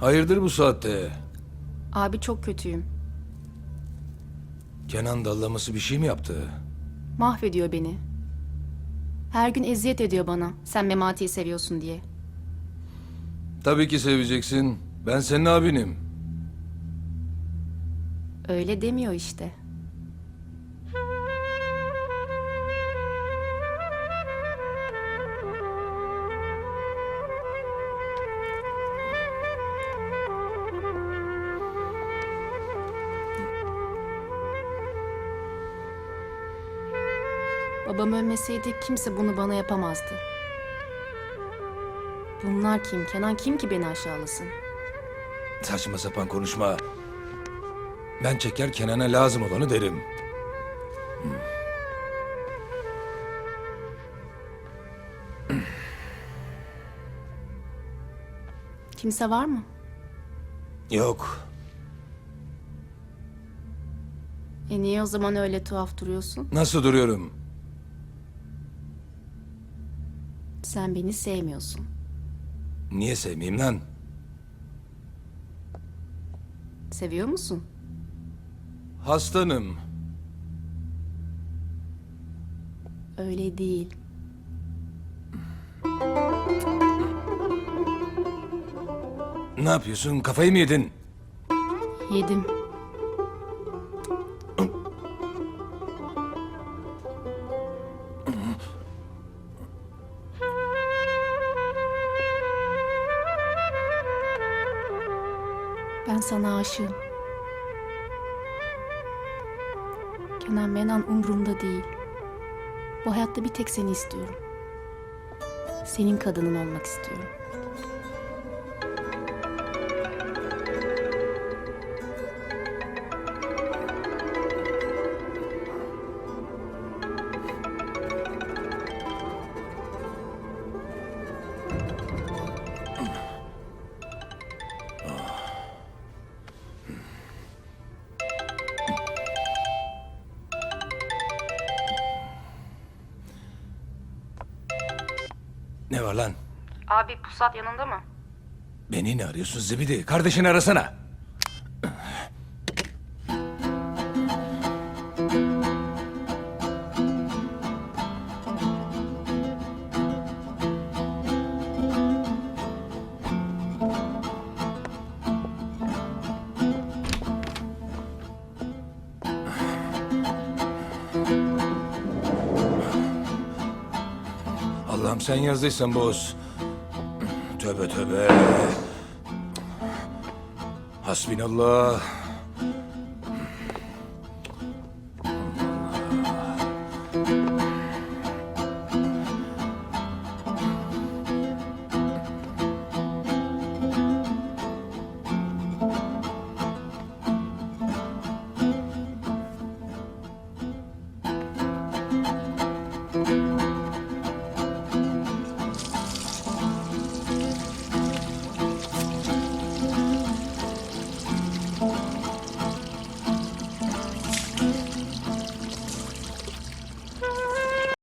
Hayırdır bu saatte? Abi çok kötüyüm. Kenan dallaması bir şey mi yaptı? Mahvediyor beni. Her gün eziyet ediyor bana. Sen Memati'yi seviyorsun diye. Tabii ki seveceksin. Ben senin abinim. Öyle demiyor işte. Babam ölmeseydi kimse bunu bana yapamazdı. Bunlar kim? Kenan kim ki beni aşağılasın? Saçma sapan konuşma. Ben çeker Kenan'a lazım olanı derim. Kimse var mı? Yok. E niye o zaman öyle tuhaf duruyorsun? Nasıl duruyorum? Sen beni sevmiyorsun. Niye sevmeyeyim lan? Seviyor musun? Hastanım. Öyle değil. Ne yapıyorsun? Kafayı mı yedin? Yedim. Ben sana aşığım. Kenan Menan umurumda değil. Bu hayatta bir tek seni istiyorum. Senin kadının olmak istiyorum. Ne var lan? Abi pusat yanında mı? Beni ne arıyorsun zibidi? Kardeşini arasana. Allah'ım sen yazdıysan boz. Tövbe tövbe. Hasbinallah